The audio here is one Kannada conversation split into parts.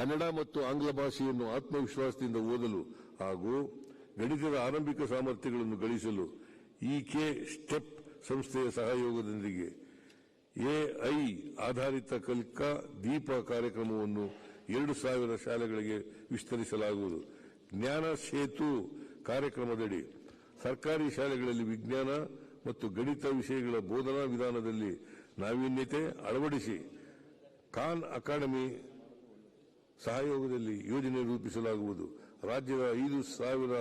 ಕನ್ನಡ ಮತ್ತು ಆಂಗ್ಲ ಭಾಷೆಯನ್ನು ಆತ್ಮವಿಶ್ವಾಸದಿಂದ ಓದಲು ಹಾಗೂ ಗಣಿತದ ಆರಂಭಿಕ ಸಾಮರ್ಥ್ಯಗಳನ್ನು ಗಳಿಸಲು ಇಕೆ ಸ್ಟೆಪ್ ಸಂಸ್ಥೆಯ ಸಹಯೋಗದೊಂದಿಗೆ ಎಐ ಆಧಾರಿತ ಕಲಿಕಾ ದೀಪ ಕಾರ್ಯಕ್ರಮವನ್ನು ಎರಡು ಸಾವಿರ ಶಾಲೆಗಳಿಗೆ ವಿಸ್ತರಿಸಲಾಗುವುದು. ಜ್ಞಾನ ಸೇತು ಕಾರ್ಯಕ್ರಮದಡಿ ಸರ್ಕಾರಿ ಶಾಲೆಗಳಲ್ಲಿ ವಿಜ್ಞಾನ ಮತ್ತು ಗಣಿತ ವಿಷಯಗಳ ಬೋಧನಾ ವಿಧಾನದಲ್ಲಿ ನಾವೀನ್ಯತೆ ಅಳವಡಿಸಿ ಖಾನ್ ಅಕಾಡೆಮಿ ಸಹಯೋಗದಲ್ಲಿ ಯೋಜನೆ ರೂಪಿಸಲಾಗುವುದು. ರಾಜ್ಯದ ಐದು ಸಾವಿರ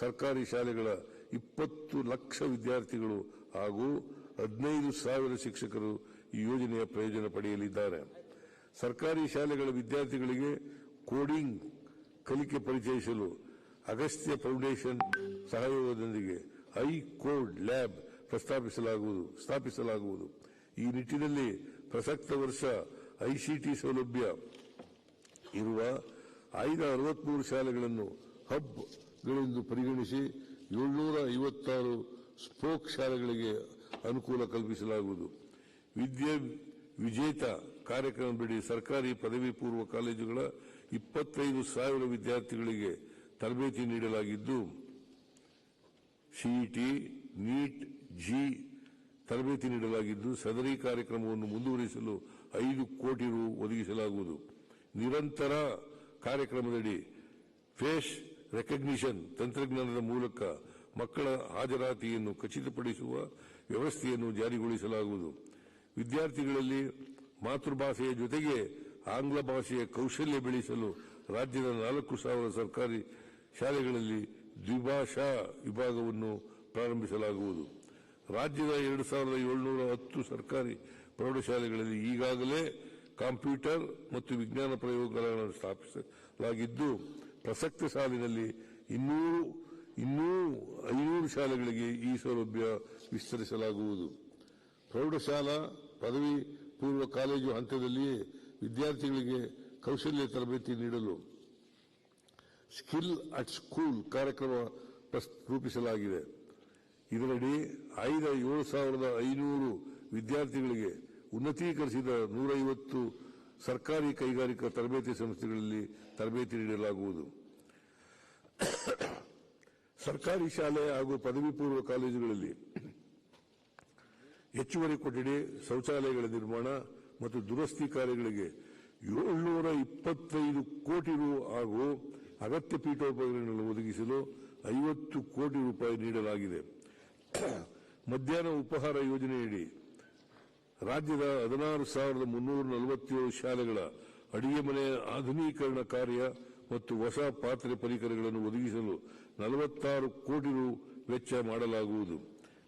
ಸರ್ಕಾರಿ ಶಾಲೆಗಳ ಇಪ್ಪತ್ತು ಲಕ್ಷ ವಿದ್ಯಾರ್ಥಿಗಳು ಹಾಗೂ ಹದಿನೈದು ಸಾವಿರ ಶಿಕ್ಷಕರು ಈ ಯೋಜನೆಯ ಪ್ರಯೋಜನ ಪಡೆಯಲಿದ್ದಾರೆ. ಸರ್ಕಾರಿ ಶಾಲೆಗಳ ವಿದ್ಯಾರ್ಥಿಗಳಿಗೆ ಕೋಡಿಂಗ್ ಕಲಿಕೆ ಪರಿಚಯಿಸಲು ಅಗಸ್ತ್ಯ ಫೌಂಡೇಶನ್ ಸಹಯೋಗದೊಂದಿಗೆ ಐ ಕೋಡ್ ಲ್ಯಾಬ್ ಪ್ರಸ್ತಾಪಿಸಲಾಗುವುದು, ಸ್ಥಾಪಿಸಲಾಗುವುದು. ಈ ನಿಟ್ಟಿನಲ್ಲಿ ಪ್ರಸಕ್ತ ವರ್ಷ ಐಸಿಟಿ ಸೌಲಭ್ಯ ಇರುವ ಆಯ್ದ ಅರವತ್ಮೂರು ಶಾಲೆಗಳನ್ನು ಹಬ್ಗಳೆಂದು ಪರಿಗಣಿಸಿ ಏಳ್ನೂರ ಐವತ್ತಾರು ಸ್ಪೋಕ್ ಶಾಲೆಗಳಿಗೆ ಅನುಕೂಲ ಕಲ್ಪಿಸಲಾಗುವುದು. ವಿದ್ಯೆ ವಿಜೇತ ಕಾರ್ಯಕ್ರಮದಡಿ ಸರ್ಕಾರಿ ಪದವಿ ಪೂರ್ವ ಕಾಲೇಜುಗಳ ಇಪ್ಪತ್ತೈದು ಸಾವಿರ ವಿದ್ಯಾರ್ಥಿಗಳಿಗೆ ತರಬೇತಿ ನೀಡಲಾಗಿದ್ದು ಸಿಇಟಿ ನೀಟ್, ಜಿ ತರಬೇತಿ ನೀಡಲಾಗಿದ್ದು, ಸದರಿ ಕಾರ್ಯಕ್ರಮವನ್ನು ಮುಂದುವರಿಸಲು ಐದು ಕೋಟಿ ರು ಒದಗಿಸಲಾಗುವುದು. ನಿರಂತರ ಕಾರ್ಯಕ್ರಮದಡಿ ಫೇಸ್ ರೆಕಗ್ನಿಷನ್ ತಂತ್ರಜ್ಞಾನದ ಮೂಲಕ ಮಕ್ಕಳ ಹಾಜರಾತಿಯನ್ನು ಖಚಿತಪಡಿಸುವ ವ್ಯವಸ್ಥೆಯನ್ನು ಜಾರಿಗೊಳಿಸಲಾಗುವುದು. ವಿದ್ಯಾರ್ಥಿಗಳಲ್ಲಿ ಮಾತೃಭಾಷೆಯ ಜೊತೆಗೆ ಆಂಗ್ಲ ಭಾಷೆಯ ಕೌಶಲ್ಯ ಬೆಳೆಸಲು ರಾಜ್ಯದ ನಾಲ್ಕು ಸಾವಿರ ಸರ್ಕಾರಿ ಶಾಲೆಗಳಲ್ಲಿ ದ್ವಿಭಾಷಾ ವಿಭಾಗವನ್ನು ಪ್ರಾರಂಭಿಸಲಾಗುವುದು. ರಾಜ್ಯದ ಎರಡು ಸಾವಿರದ ಏಳುನೂರ ಹತ್ತು ಸರ್ಕಾರಿ ಪ್ರೌಢಶಾಲೆಗಳಲ್ಲಿ ಈಗಾಗಲೇ ಕಂಪ್ಯೂಟರ್ ಮತ್ತು ವಿಜ್ಞಾನ ಪ್ರಯೋಗಗಳನ್ನು ಸ್ಥಾಪಿಸಲಾಗಿದ್ದು, ಪ್ರಸಕ್ತ ಸಾಲಿನಲ್ಲಿ ಇನ್ನೂರು ಇನ್ನೂ ಐನೂರು ಶಾಲೆಗಳಿಗೆ ಈ ಸೌಲಭ್ಯ ವಿಸ್ತರಿಸಲಾಗುವುದು. ಪ್ರೌಢಶಾಲಾ ಪದವಿ ಪೂರ್ವ ಕಾಲೇಜು ಹಂತದಲ್ಲಿಯೇ ವಿದ್ಯಾರ್ಥಿಗಳಿಗೆ ಕೌಶಲ್ಯ ತರಬೇತಿ ನೀಡಲು ಸ್ಕಿಲ್ ಅಟ್ ಸ್ಕೂಲ್ ಕಾರ್ಯಕ್ರಮ ರೂಪಿಸಲಾಗಿದೆ. ಇದರಡಿ ಐದು ಏಳು ಸಾವಿರದ ಐನೂರು ವಿದ್ಯಾರ್ಥಿಗಳಿಗೆ ಉನ್ನತೀಕರಿಸಿದ ನೂರೈವತ್ತು ಸರ್ಕಾರಿ ಕೈಗಾರಿಕಾ ತರಬೇತಿ ಸಂಸ್ಥೆಗಳಲ್ಲಿ ತರಬೇತಿ ನೀಡಲಾಗುವುದು. ಸರ್ಕಾರಿ ಶಾಲೆ ಹಾಗೂ ಪದವಿ ಪೂರ್ವ ಕಾಲೇಜುಗಳಲ್ಲಿ ಹೆಚ್ಚುವರಿ ಕೊಠಡಿ, ಶೌಚಾಲಯಗಳ ನಿರ್ಮಾಣ ಮತ್ತು ದುರಸ್ತಿ ಕಾರ್ಯಗಳಿಗೆ ಏಳ್ನೂರ ಇಪ್ಪತ್ತೈದು ಕೋಟಿ ರು ಹಾಗೂ ಅಗತ್ಯ ಪೀಠೋಪಕರಣಗಳನ್ನು ಒದಗಿಸಲು ಐವತ್ತು ಕೋಟಿ ರೂಪಾಯಿ ನೀಡಲಾಗಿದೆ. ಮಧ್ಯಾಹ್ನ ಉಪಹಾರ ಯೋಜನೆಯಡಿ ರಾಜ್ಯದ ಹದಿನಾರು ಸಾವಿರದ ಮುನ್ನೂರ ನಲವತ್ತೇಳು ಶಾಲೆಗಳ ಅಡಿಗೆ ಮನೆ ಆಧುನೀಕರಣ ಕಾರ್ಯ ಮತ್ತು ಹೊಸ ಪಾತ್ರೆ ಪರಿಕರಗಳನ್ನು ಒದಗಿಸಲು ನಲವತ್ತಾರು ಕೋಟಿ ರು ವೆಚ್ಚ ಮಾಡಲಾಗುವುದು.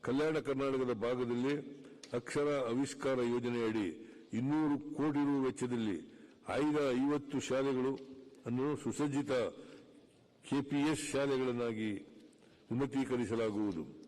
ಕಲ್ಯಾಣ ಕರ್ನಾಟಕದ ಭಾಗದಲ್ಲಿ ಅಕ್ಷರ ಆವಿಷ್ಕಾರ ಯೋಜನೆಯಡಿ ಇನ್ನೂರು ಕೋಟಿ ರು ವೆಚ್ಚದಲ್ಲಿ ಆಯ್ದ ಐವತ್ತು ಶಾಲೆಗಳು ಅನ್ನು ಸುಸಜ್ಜಿತ ಕೆಪಿಎಸ್ ಶಾಲೆಗಳನ್ನಾಗಿ ಉನ್ನತೀಕರಿಸಲಾಗುವುದು